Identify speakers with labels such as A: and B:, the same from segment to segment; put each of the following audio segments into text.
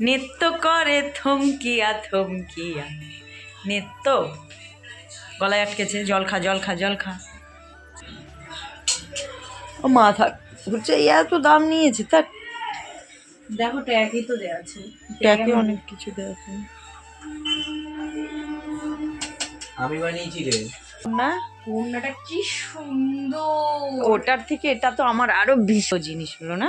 A: নৃত্য করে থমকিয়া থমকিয়া। নৃত্য। গলায় আটকেছে জল খা জল খা জল খা। ও মাথা ঘুরছে এই এত দাম নিয়েছে তা
B: দেখো ট্যাগই তো দেওয়া আছে।
A: ট্যাকে অনেক কিছু দেওয়া আছে।
C: আমি বানিয়েছি রে।
A: না?
B: ওড়নাটা কি সুন্দর।
A: ওটার থেকে এটা তো আমার আরও ভীষণ জিনিস হলো না?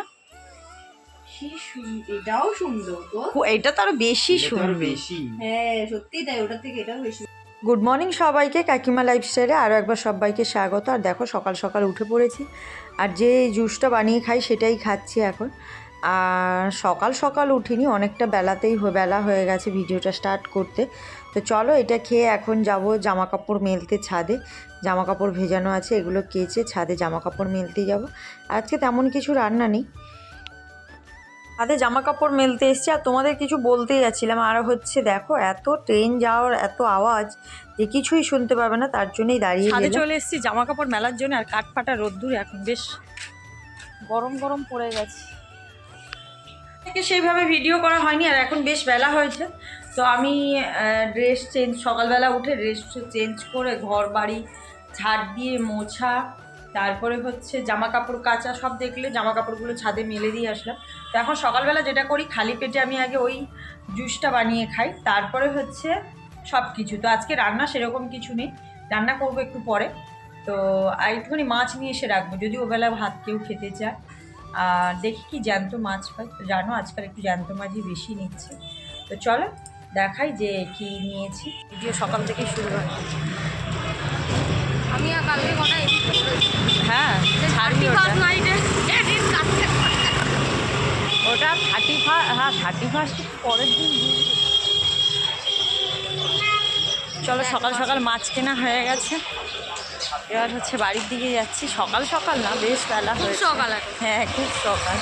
B: কি সুন্দর এটাও সুন্দর গো
A: এটা তো আরও বেশি সুন্দর।
C: বেশি।
B: হ্যাঁ সত্যি তাই ওটার থেকে এটাও বেশি।
A: গুড মর্নিং সবাইকে কাকিমা লাইফস্টাইলে আরও একবার সবাইকে স্বাগত। আর দেখো সকাল সকাল উঠে পড়েছি। আর যে জুসটা বানিয়ে খাই সেটাই খাচ্ছি এখন। আর সকাল সকাল উঠিনি অনেকটা বেলাতেই বেলা হয়ে গেছে ভিডিওটা স্টার্ট করতে। তো চলো এটা খেয়ে এখন যাব জামা কাপড় মেলতে ছাদে। জামা কাপড় ভেজানো আছে এগুলো কেচে ছাদে জামা কাপড় মেলতে যাব। আজকে তেমন কিছু রান্না নেই। ছাদে জামা কাপড় মেলতে এসছি আর তোমাদের কিছু বলতেই যাচ্ছিলাম। আর হচ্ছে দেখো এত ট্রেন যাওয়ার এত আওয়াজ যে কিছুই শুনতে পারবে না তার জন্যই দাঁড়িয়ে
D: ছাদে চলে এসেছি জামা কাপড় মেলার জন্য আর কাঠ ফাটা রোদ্দুর এখন বেশ গরম গরম পড়ে গেছে।
A: থেকে সেইভাবে ভিডিও করা হয়নি আর এখন বেশ বেলা হয়েছে। তো আমি ড্রেস চেঞ্জ সকালবেলা উঠে ড্রেস চেঞ্জ করে ঘর বাড়ি ঝাড় দিয়ে মোছা তারপরে হচ্ছে জামা কাপড় কাচা সব দেখলে জামা কাপড়গুলো ছাদে মেলে দিয়ে আসলাম। তো এখন সকালবেলা যেটা করি, খালি পেটে আমি আগে ওই জুসটা বানিয়ে খাই, তারপরে হচ্ছে সব কিছু তো আজকে রান্না সেরকম কিছু নেই, রান্না করব একটু পরে। তো আর একটুখানি মাছ নিয়ে এসে রাখব, যদি ওবেলা ভাত কেউ খেতে চায়। আর দেখি কি জ্যান্ত মাছ পাই। তো জানো আজকাল একটু জ্যান্ত মাছই বেশি নিচ্ছে। তো চলো, দেখাই যে কি নিয়েছি। ভিডিও সকাল থেকেই শুরু হয়।
B: আমি কালকে কটা এডিট
A: হ্যাঁ ছাড়বি ওটা। থার্টি ফার্স্ট হ্যাঁ থার্টি ফার্স্ট পরের দিন চলো সকাল সকাল মাছ কেনা হয়ে গেছে। এবার হচ্ছে বাড়ির দিকে যাচ্ছি। সকাল সকাল না বেশ বেলা হয়েছে।
B: সকাল
A: হ্যাঁ খুব সকাল।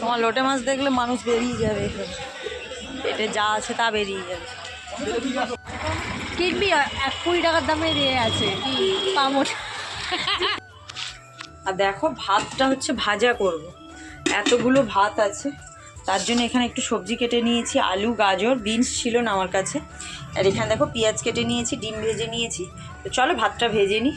A: তোমার লোটে মাছ দেখলে মানুষ বেরিয়ে যাবে। এখানে পেটে যা আছে তা বেরিয়ে যাবে।
B: এক কুড়ি টাকার দামে দিয়ে আছে। পামোট।
A: আর দেখো, ভাতটা হচ্ছে ভাজা করব। এতগুলো ভাত আছে। তার জন্য এখানে একটু সবজি কেটে নিয়েছি, আলু, গাজর, বিনস ছিল না আমার কাছে। আর এখানে দেখো, পেঁয়াজ কেটে নিয়েছি, ডিম ভেজে নিয়েছি। তো চলো ভাতটা ভেজে নিই।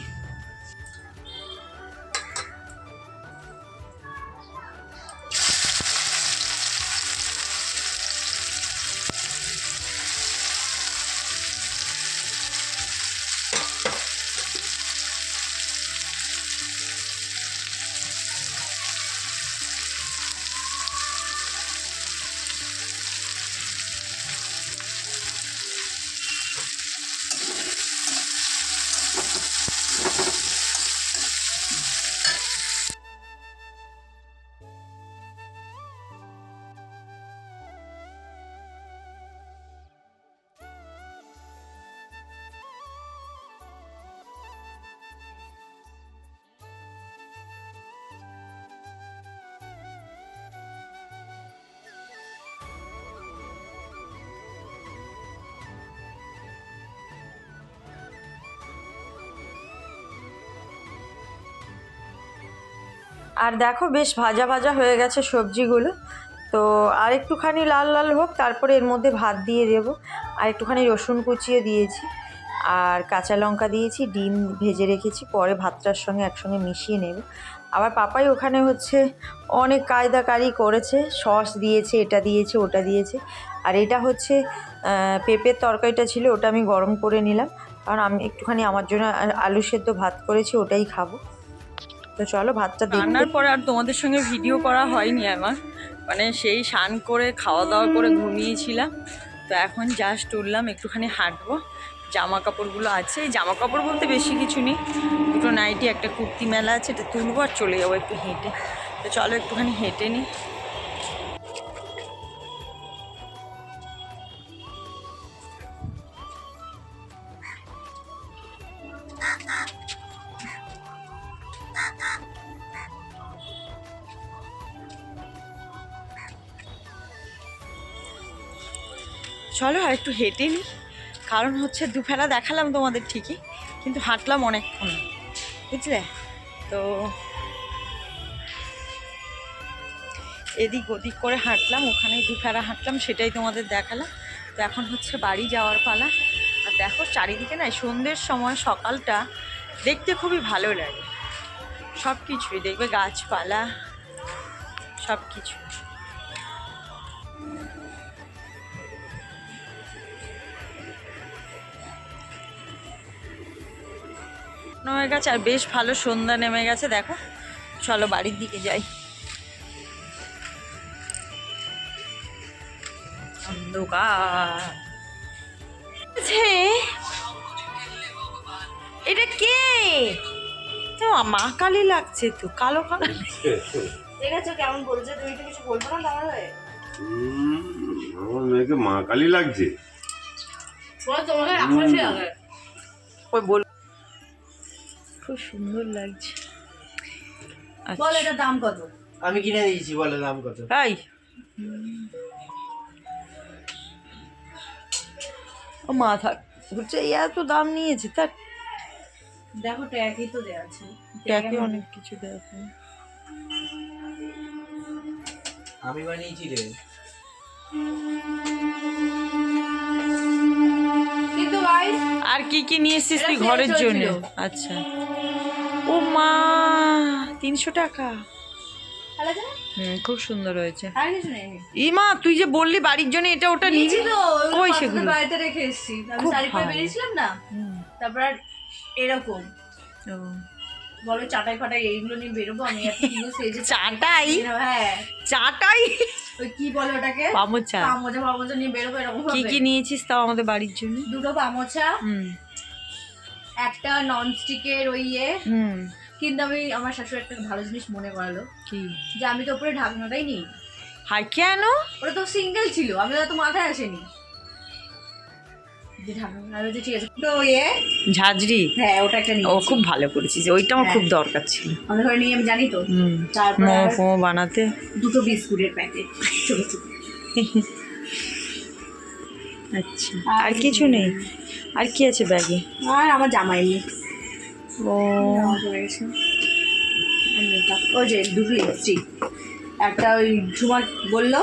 A: আর দেখো বেশ ভাজা ভাজা হয়ে গেছে সবজিগুলো। তো আর একটুখানি লাল লাল হোক, তারপরে এর মধ্যে ভাত দিয়ে দেবো। আর একটুখানি রসুন কুচিয়ে দিয়েছি। আর কাঁচা লঙ্কা দিয়েছি, ডিম ভেজে রেখেছি, পরে ভাতটার সঙ্গে একসঙ্গে মিশিয়ে নেব। আবার পাপাই ওখানে হচ্ছে অনেক কায়দাকারি করেছে, সস দিয়েছে, এটা দিয়েছে, ওটা দিয়েছে। আর এটা হচ্ছে পেঁপের তরকারিটা ছিল, ওটা আমি গরম করে নিলাম। কারণ আমি একটুখানি আমার জন্য আলু সেদ্ধ ভাত করেছি, ওটাই খাব। তো চলো ভাতটা
D: রান্নার পরে আর তোমাদের সঙ্গে ভিডিও করা হয়নি আমার। মানে সেই স্নান করে খাওয়া দাওয়া করে ঘুমিয়েছিলাম। তো এখন জাস্ট উঠলাম, একটুখানি হাঁটবো। জামা কাপড়গুলো আছে। এই জামা কাপড় বলতে বেশি কিছু নেই। দুটো নাইটি একটা কুর্তি মেলা আছে, এটা তুলবো আর চলে যাব একটু হেঁটে। তো চলো একটুখানি হেঁটে নিই। চলো আর একটু হেঁটে নিই কারণ হচ্ছে দুফেলা দেখালাম তোমাদের ঠিকই, কিন্তু হাঁটলাম অনেকক্ষণ। বুঝলে? তো
A: এদিক ওদিক করে হাঁটলাম, ওখানেই দু ফেরা হাঁটলাম, সেটাই তোমাদের দেখালাম। তো এখন হচ্ছে বাড়ি যাওয়ার পালা। আর দেখো চারিদিকে না সন্ধ্যের সময় সকালটা দেখতে খুবই ভালো লাগে। সব কিছুই দেখবে, গাছপালা সব কিছু নেমে গেছে আর বেশ ভালো সন্ধ্যা নেমে গেছে দেখো। চলো বাড়ির দিকে যাই। অন্ধকার। এটা কে? তো মা কালি লাগছে তো কালো কালো
B: আছে কেমন বলছে? তুমি তো কিছু বলব না তোমার হয়ে
E: আমার মেয়েকে মা কালী লাগছে।
B: তোমাকে
A: ওই বল খুব সুন্দর লাগছে।
B: বল
A: আচ্ছা
B: এটা দাম কত?
C: আমি কিনে দিয়েছি বলে দাম কত?
A: তাই ও মাথা ঘুরছে এই এত দাম নিয়েছে তার
B: দেখো ট্যাগই তো দেওয়া আছে।
A: ট্যাকে অনেক কিছু দেখে
C: আমি বানিয়েছি রে।
A: আর কি কি নিয়ে এসেছিস তুই ঘরের জন্য? আচ্ছা। ও মা তিনশো টাকা। হুম খুব সুন্দর হয়েছে।
B: আর কিছু নেই
A: ই মা তুই যে বললি বাড়ির জন্য এটা ওটা
B: নিয়েছি তো
A: কই সেগুলো?
B: বাড়িতে রেখে এসেছি। আমি
A: খুব
B: শাড়ি পরে
A: ভালো।
B: বেরিয়েছিলাম না তারপর আর এরকম। বলো চাটাই ফাটাই এইগুলো নিয়ে বেরোবো আমি
A: চাটাই?
B: হ্যাঁ।
A: চাটাই?
B: ওই কি বলে ওটাকে?
A: পামোচা।
B: পামোচা পামোচা নিয়ে বেরোবো এরকম
A: কি কি নিয়েছিস তাও আমাদের বাড়ির জন্য?
B: দুটো পামোচা
A: হুম।
B: একটা ননস্টিকের ওই ইয়ে। কিন্তু আমি আমার শাশুড়ি একটা ভালো জিনিস মনে করালো।
A: কি?
B: যে আমি তো উপরে ঢাকনাটাই নিই।
A: হাই কেন?
B: ওটা তো সিঙ্গেল ছিল আমি তো মাথায় আসেনি।
A: ঝাঁঝরি?
B: হ্যাঁ ওটা একটা
A: ও খুব ভালো করেছিস। ওইটা আমার খুব দরকার ছিল।
B: আমাদের ঘরে নিয়ে আমি জানি তো।
A: মোমো বানাতে।
B: দুটো বিস্কুটের প্যাকেট। ছোট ছোট
A: আচ্ছা। আর কিছু নেই? আর কি আছে ব্যাগে?
B: আর আমার জামা এমনি
A: ও।
B: ওই যে দুটো লিপস্টিক একটা ওই ঝুমা বলল।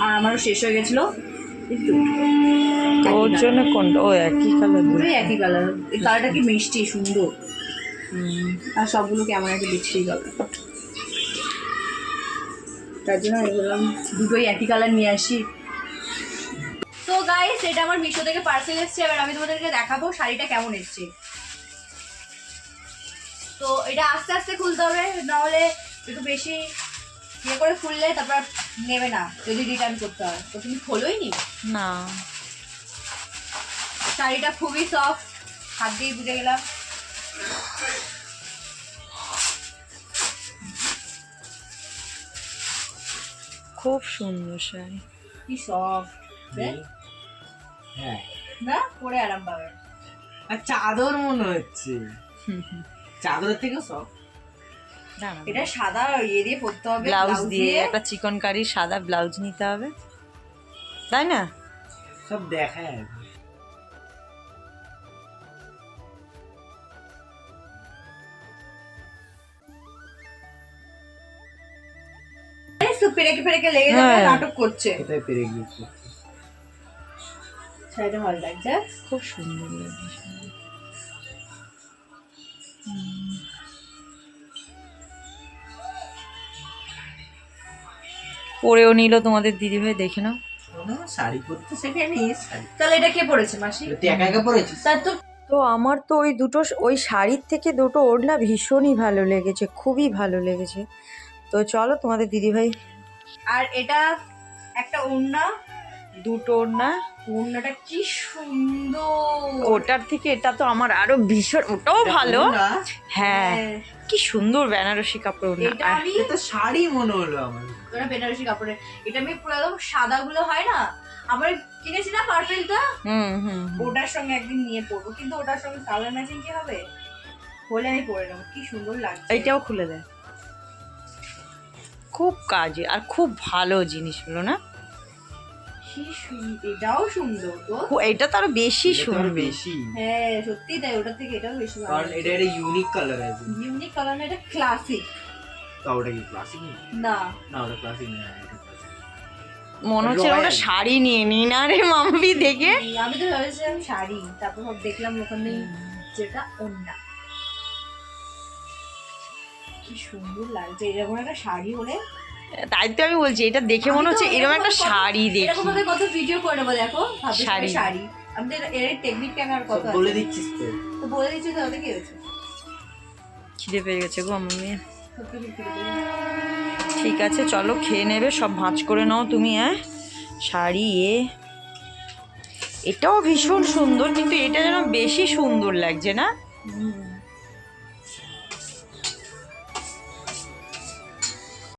B: আর আমারও শেষ হয়ে গেছিল।
A: ওর জন্য কোনটা ও একই কালার
B: পুরোই একই কালার এই কালারটা কি মিষ্টি সুন্দর? আর সবগুলো কেমন একটা বিচ্ছিরি কালার তার জন্য আমি বললাম দুটোই একই কালার নিয়ে আসি। তো গাইস এটা আমার মিশো থেকে পার্সেল এসেছে। এবার আমি তোমাদেরকে দেখাবো শাড়িটা কেমন এসেছে। তো এটা আস্তে আস্তে খুলতে হবে। নাহলে একটু বেশি ইয়ে করে খুললে তারপর নেবে না যদি রিটার্ন করতে হয়। তো তুমি খোলোই নি?
A: না।
B: শাড়িটা খুবই সফট হাত দিয়ে বুঝে গেলাম।
A: খুব সুন্দর শাড়ি।
B: কি সফট
C: হ্যাঁ।
B: না পরে আরাম পাবে।
C: আর চাদর মনে হচ্ছে। চাদরের থেকে
A: দাঁড়া
B: এটা সাদা ইয়ে দিয়ে পরতে হবে
A: ব্লাউজ দিয়ে একটা চিকন কারি সাদা ব্লাউজ নিতে হবে। তাই না?
C: সব দেখায়।
B: পেরেকে পেরেকে লেগে যাবে
A: হ্যাঁ।
B: নাটক করছে।
C: কোথায় পেরে গিয়েছে
B: শাড়িটা ভালো লাগছে।
A: খুব সুন্দর লাগছে। পরেও নিল তোমাদের দিদিভাই দেখে নাও।
C: না, শাড়ি পরতে শেখেনি
B: তাহলে এটা কে পরেছে মাসি?
C: একা একা পরেছিস?
B: তার তো
A: তো আমার তো ওই দুটো ওই শাড়ির থেকে দুটো ওড়না ভীষণই ভালো লেগেছে খুবই ভালো লেগেছে। তো চলো তোমাদের দিদিভাই
B: আর এটা একটা ওড়না
A: দুটো ওড়না
B: ওড়নাটা কি সুন্দর।
A: ওটার থেকে এটা তো আমার আরও ভীষণ ওটাও ভালো। হ্যাঁ
B: হ্যাঁ,
A: কি সুন্দর বেনারসি কাপড়
B: এটা আমি
C: এটা শাড়ি মনে হলো আমার।
B: ওটা বেনারসি কাপড়ের। এটা আমি পুরো একদম সাদা গুলো হয় না? আমার কিনেছি না পার্পেলটা
A: হুম হুম।
B: ওটার সঙ্গে একদিন নিয়ে পরবো। কিন্তু ওটার সঙ্গে কালার ম্যাচিং কি হবে? হলে আমি পরে নেব। কি সুন্দর লাগছে।
A: এইটাও খুলে দেয় খুব কাজে আর খুব ভালো জিনিসগুলো না?
B: কি সুন্দর এটাও সুন্দর তো
A: এটা তো আরও বেশি সুন্দর।
C: বেশি।
B: হ্যাঁ সত্যি তাই ওটার থেকে এটাও বেশি ভালো
C: কারণ এটা একটা ইউনিক কালার আছে।
B: ইউনিক কালার না এটা ক্লাসিক
C: তা ওটা কি ক্লাসিক
B: না?
C: না। ওটা ক্লাসিক না
A: মনে হচ্ছে ওটা শাড়ি নিয়ে নি না রে মাম্পি দেখে।
B: আমি তো ভেবেছিলাম শাড়ি তারপর সব দেখলাম ওখানে যেটা ওন্না কি সুন্দর লাগছে এরকম একটা শাড়ি হলে
A: তাই তো আমি বলছি এটা দেখে মনে হচ্ছে এরকম একটা শাড়ি দেখি।
B: এরকম ভাবে কত ভিডিও করে নেব দেখো
A: শাড়ি।
B: শাড়ি। শাড়ি আমাদের এর টেকনিক কেন আর কত
C: বলে দিচ্ছিস তো।
B: তো বলে দিচ্ছি তাহলে কি হয়েছে?
A: খিদে পেয়ে গেছে গো ঠিক আছে চলো খেয়ে নেবে সব ভাঁজ করে নাও তুমি হ্যাঁ? শাড়ি এ। এটাও ভীষণ সুন্দর কিন্তু এটা যেন বেশি সুন্দর লাগছে না?
B: হুম।